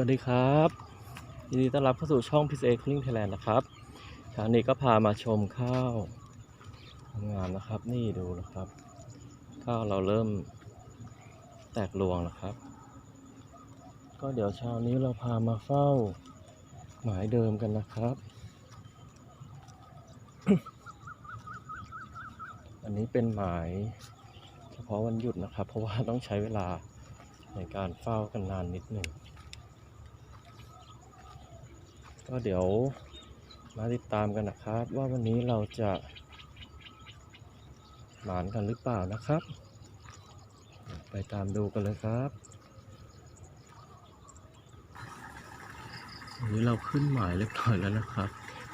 วัสดีครับยินดีต้อนรับเข้าสู่ช่อง p ิเ a คลิ่งไทยแลนด์นะครับเช้านี้ก็พามาชมข้าวทำงานนะครับ นี่ดูนะครับ ข้าวเราเริ่มแตกรวงแล้วครับ ก็เดี๋ยวเช้านี้เราพามาเฝ้าหมายเดิมกันนะครับ อันนี้เป็นหมายเฉพาะวันหยุดนะครับ เพราะว่าต้องใช้เวลาในการเฝ้ากันนานนิดหนึ่ง ก็เดี๋ยวมาติดตามกันนะครับ ว่าวันนี้เราจะหมานกันหรือเปล่านะครับ ไปตามดูกันเลยครับวันนี้เราขึ้นหมายเรียบร้อยแล้วนะครับ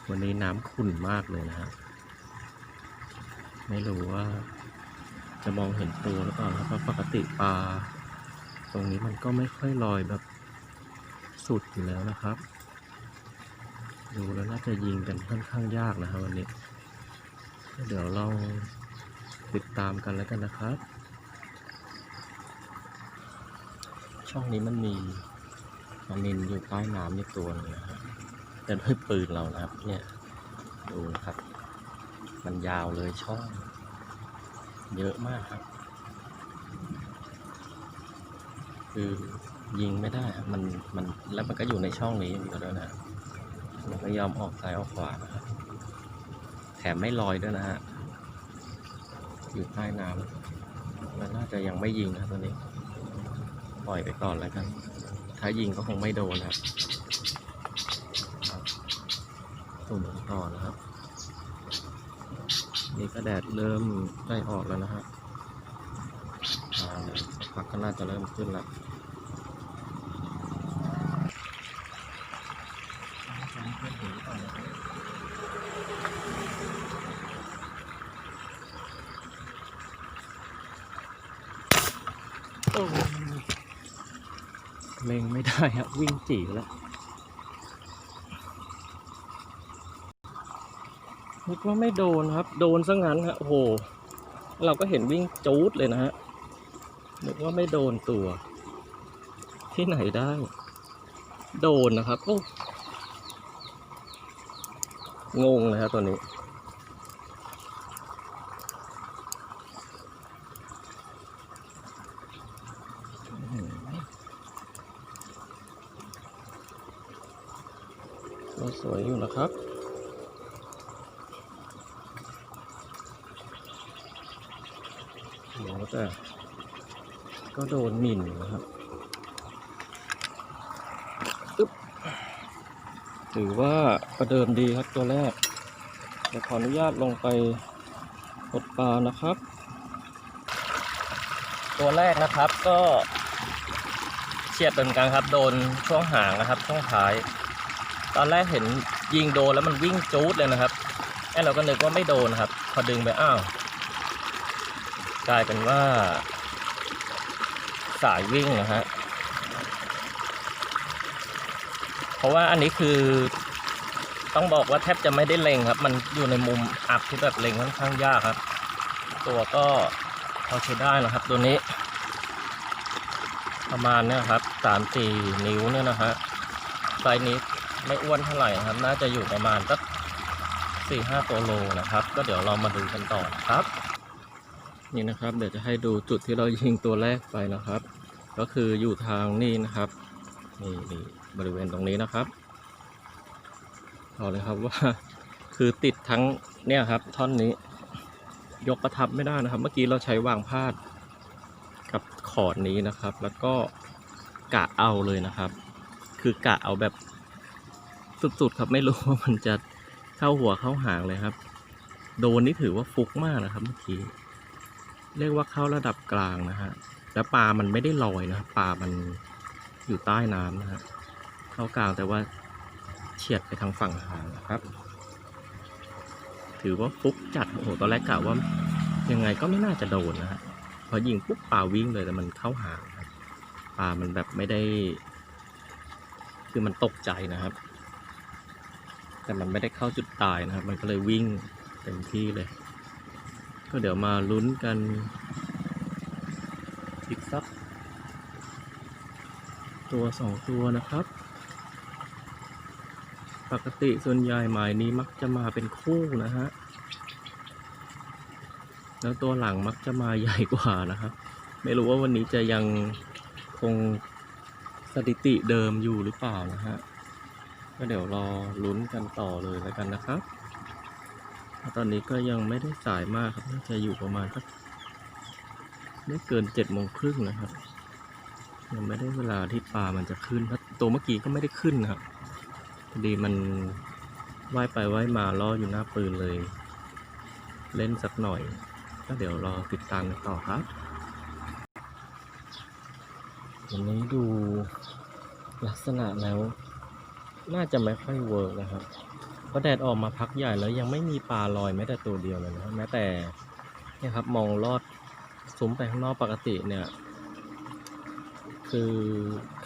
วันนี้น้ำขุ่นมากเลยนะฮะไม่รู้ว่าจะมองเห็นตัวหรือเปล่านะครับเพราะปกติปลาตรงนี้มันก็ไม่ค่อยลอยแบบสุดอยู่แล้วนะครับ ดูแล้วน่าจะยิงกันค่อนข้างยากนะครับวันนี้ เดี๋ยวเราติดตามกันแล้วกันนะครับ ช่องนี้มันมีมันนินอยู่ใต้น้ำในตัวนึงนะครับแต่ด้วยปืนเรานะครับ เนี่ยดูครับ มันยาวเลยช่อง เยอะมากครับ คือยิงไม่ได้ครับมันมันแล้วมันก็อยู่ในช่องนี้อย่างเดียวด้วยนะ มันไม่ยอมออกซ้ายออกขวานะครับแถมไม่ลอยด้วยนะฮะ อยู่ใต้น้ำมันน่าจะยังไม่ยิงนะตัวนี้ ปล่อยไปก่อนแล้วกัน ถ้ายิงก็คงไม่โดนนะครับตุ่มต่อนะครับ นี่ก็แดดเริ่มใกล้ออกแล้วนะฮะอ่าเดี๋ยวสักพักก็น่าจะเริ่มขึ้นแล้ว เล็งไม่ได้ครับวิ่งจีแล้วนึกว่าไม่โดนครับ โดนซะงั้นฮะโอ้โห เราก็เห็นวิ่งจูดเลยนะฮะนึกว่าไม่โดนตัว ที่ไหนได้ โดนนะครับ โอ้ งงเลยครับตัวนี้ สวยอยู่นะครับโหแต่ก็โดนหมิ่นนะครับอึ๊บถือว่าประเดิมดีครับตัวแรกเดี๋ยวขออนุญาตลงไปกดปลานะครับ ตัวแรกนะครับก็เฉียดเป็นกลางครับ โดนช่วงหางนะครับ ช่วงท้าย ตอนแรกเห็นยิงโดนแล้วมันวิ่งจูดเลยนะครับไอ้เราก็นึกว่าไม่โดนครับ พอดึงไปอ้าวกลายเป็นว่า สายวิ่งนะฮะเพราะว่าอันนี้คือต้องบอกว่าแทบจะไม่ได้เล็งครับ มันอยู่ในมุมอับที่แบบเล็งค่อนข้างยากครับ ตัวก็พอใช้ได้นะครับ ตัวนี้ ประมาณเนี้ยครับสามสี่นิ้วเนี่ยนะฮะไซส์นี้ ไม่อ้วนเท่าไหร่ครับ น่าจะอยู่ประมาณสักสี่ห้าตัวโลนะครับ ก็เดี๋ยวเรามาดูกันต่อครับ นี่นะครับ เดี๋ยวจะให้ดูจุดที่เรายิงตัวแรกไปนะครับ ก็คืออยู่ทางนี่นะครับนี่นี่บริเวณตรงนี้นะครับเอาเลยครับว่าคือติดทั้งเนี่ยครับ ท่อนนี้ ยกประทับไม่ได้นะครับ เมื่อกี้เราใช้วางพาดกับขอดนี้นะครับ แล้วก็กะเอาเลยนะครับ คือกะเอาแบบ สุดๆครับไม่รู้ว่ามันจะเข้าหัวเข้าหางเลยครับ โดนนี่ถือว่าฟุกมากนะครับเมื่อกี้เรียกว่าเข้าระดับกลางนะฮะแล้วปลามันไม่ได้ลอยนะครับปลามันอยู่ใต้น้ำนะฮะเข้ากลางแต่ว่าเฉียดไปทางฝั่งหางนะครับ ถือว่าฟุกจัดโอ้โหตอนแรกกะว่ายังไงก็ไม่น่าจะโดนนะฮะพอยิงปุ๊บปลาวิ่งเลยแต่มันเข้าหางปลามันแบบไม่ได้ คือมันตกใจนะครับ แต่มันไม่ได้เข้าจุดตายนะครับ มันก็เลยวิ่งเต็มที่เลย ก็เดี๋ยวมาลุ้นกันอีกสักตัวสองตัวนะครับ ปกติส่วนใหญ่หมายนี้มักจะมาเป็นคู่นะฮะ แล้วตัวหลังมักจะมาใหญ่กว่านะครับ ไม่รู้ว่าวันนี้จะยังคงสถิติเดิมอยู่หรือเปล่านะฮะ ก็เดี๋ยวรอลุ้นกันต่อเลยแล้วกันนะครับ ตอนนี้ก็ยังไม่ได้สายมากครับน่าจะอยู่ประมาณสักไม่เกินเจ็ดโมงครึ่งนะครับ ยังไม่ได้เวลาที่ปลามันจะขึ้นเพราะตัวเมื่อกี้ก็ไม่ได้ขึ้นนะครับพอดีมันว่ายไปว่ายมาล่ออยู่หน้าปืนเลย เล่นสักหน่อย ก็เดี๋ยวรอติดตามกันต่อครับวันนี้ดูลักษณะแล้ว น่าจะไม่ค่อยเวิร์กนะครับเพราะแดดออกมาพักใหญ่แล้วยังไม่มีปลาลอยแม้แต่ตัวเดียวเลยนะแม้แต่เนี่ยครับมองลอดซุ้มไปข้างนอกปกติเนี่ย คือ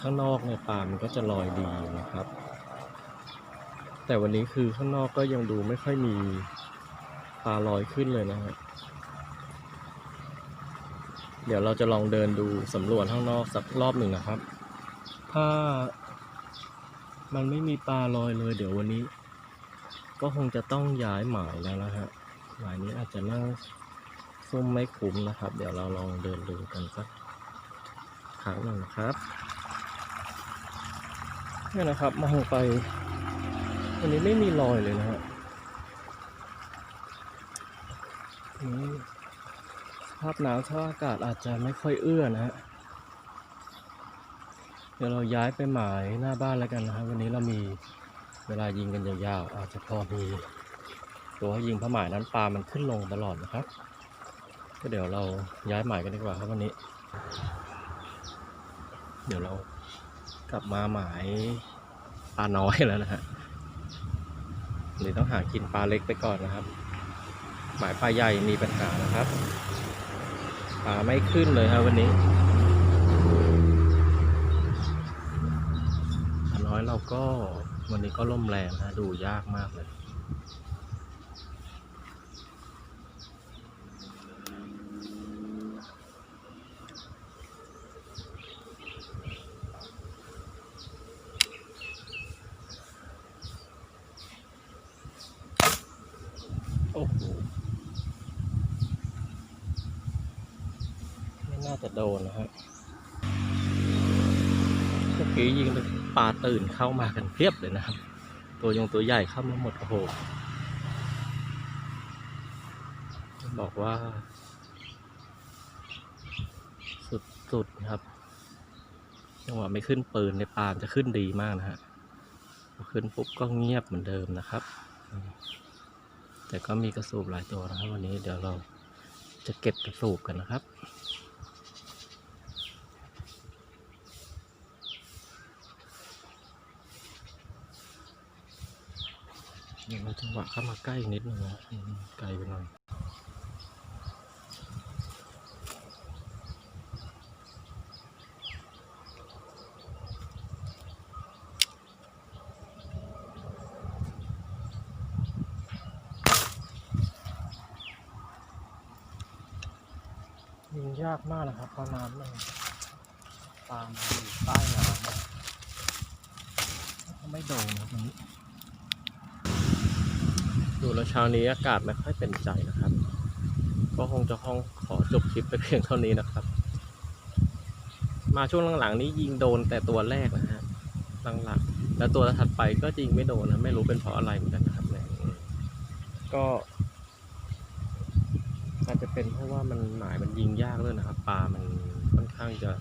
ข้างนอกเนี่ยปลามันก็จะลอยดีนะครับ แต่วันนี้คือข้างนอกก็ยังดูไม่ค่อยมีปลาลอยขึ้นเลยนะฮะเดี๋ยวเราจะลองเดินดูสำรวจข้างนอกสักรอบหนึ่งนะครับ ถ้า มันไม่มีปลาลอยเลย เดี๋ยววันนี้ ก็คงจะต้องย้ายหมายแล้วนะฮะหมายนี้อาจจะนั่งซุ่มไม่คุ้มนะครับ เดี๋ยวเราลองเดินดูกันสักครั้งหนึ่งนะครับนี่นะครับมองไปวันนี้ไม่มีรอยเลยนะฮะนี่ภาพหนาวสภาอากาศอาจจะไม่ค่อยเอื้อนะฮะ เดี๋ยวเราย้ายไปหมายหน้าบ้านแล้วกันนะครับวันนี้เรามีเวลายิงกันยาวๆ อาจจะพอมีตัวยิงเพราหมายนั้นปลามันขึ้นลงตลอดนะครับ ก็เดี๋ยวเราย้ายหมายกันดีกว่าครับวันนี้ เดี๋ยวเรากลับมาหมายปลาน้อยแล้วนะฮะเดี๋ยวต้องหากินปลาเล็กไปก่อนนะครับ หมายปลาใหญ่มีปัญหานะครับปลาไม่ขึ้นเลยครับวันนี้ปลาน้อย เราก็วันนี้ก็ล่มแรงนะดูยากมากเลย โอ้โหไม่น่าจะโดนนะฮะเมื่อกี้ยิงไป ปลาตื่นเข้ามากันเพียบเลยนะครับ ตัวยงตัวใหญ่เข้ามาหมดโอ้โหบอกว่า สุดๆนะครับจังหวะไม่ขึ้นปืนในปลาจะขึ้นดีมากนะฮะขึ้นปุ๊บก็เงียบเหมือนเดิมนะครับ แต่ก็มีกระสูบหลายตัวนะครับ วันนี้เดี๋ยวเราจะเก็บกระสูบกันนะครับ เดี๋ยเราจังหวะเข้ามาใกล้นิดนึงนะไกลไปหน่อยยิงยากมากนะครับเพราะน้ำมันปลามันอยู่ใต้น้ำอไม่โดนนะครับนี้ ดูแล้วเช้านี้อากาศไม่ค่อยเป็นใจนะครับ ก็คงจะห้องขอจบคลิปไปเพียงเท่านี้นะครับ มาช่วงหลังๆนี้ยิงโดนแต่ตัวแรกนะฮะหลังๆแล้วตัวถัดไปก็ยิงไม่โดนนะไม่รู้เป็นเพราะอะไรเหมือนกันนะครับเนี่ยก็อาจจะเป็นเพราะว่ามันหมายมันยิงยากเลยนะครับปลามันค่อนข้างจะ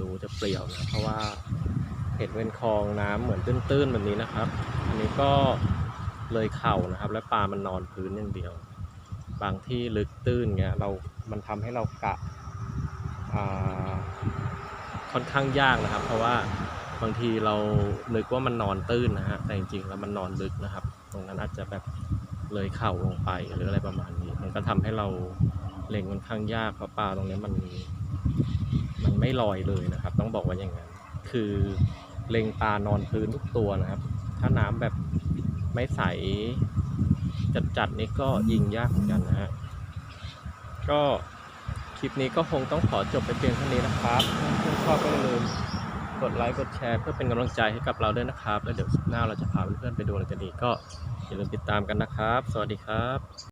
รูจะเปลี่ยวนะเพราะว่าเห็นเป็นคลองน้ำเหมือนตื้นๆแบบนี้นะครับ อันนี้ก็ เลยเข่านะครับ และปลามันนอนพื้นอย่างเดียว บางที่ลึกตื้นเงี้ยเรา มันทำให้เรากะอ่าค่อนข้างยากนะครับ เพราะว่าบางทีเรานึกว่ามันนอนตื้นนะฮะแต่จริงๆแล้วมันนอนลึกนะครับ ตรงนั้นอาจจะแบบเลยเข่าลงไปหรืออะไรประมาณนี้ มันก็ทำให้เราเล็งค่อนข้างยากเพราะปลาตรงนี้มันมันไม่ลอยเลยนะครับ ต้องบอกว่าอย่างนั้น คือเล็งปลานอนพื้นทุกตัวนะครับ ถ้าน้ำแบบ ไม่ใสจัดๆนี่ก็ยิงยากเหมือนกันนะฮะก็คลิปนี้ก็คงต้องขอจบไปเพียงเท่านี้นะครับถ้าชอบก็อย่าลืมกดไลค์กดแชร์เพื่อเป็นกำลังใจให้กับเราด้วยนะครับ แล้วเดี๋ยวคลิปหน้าเราจะพาเพื่อนๆไปดูอะไรกันดีก็อย่าลืมติดตามกันนะครับ สวัสดีครับ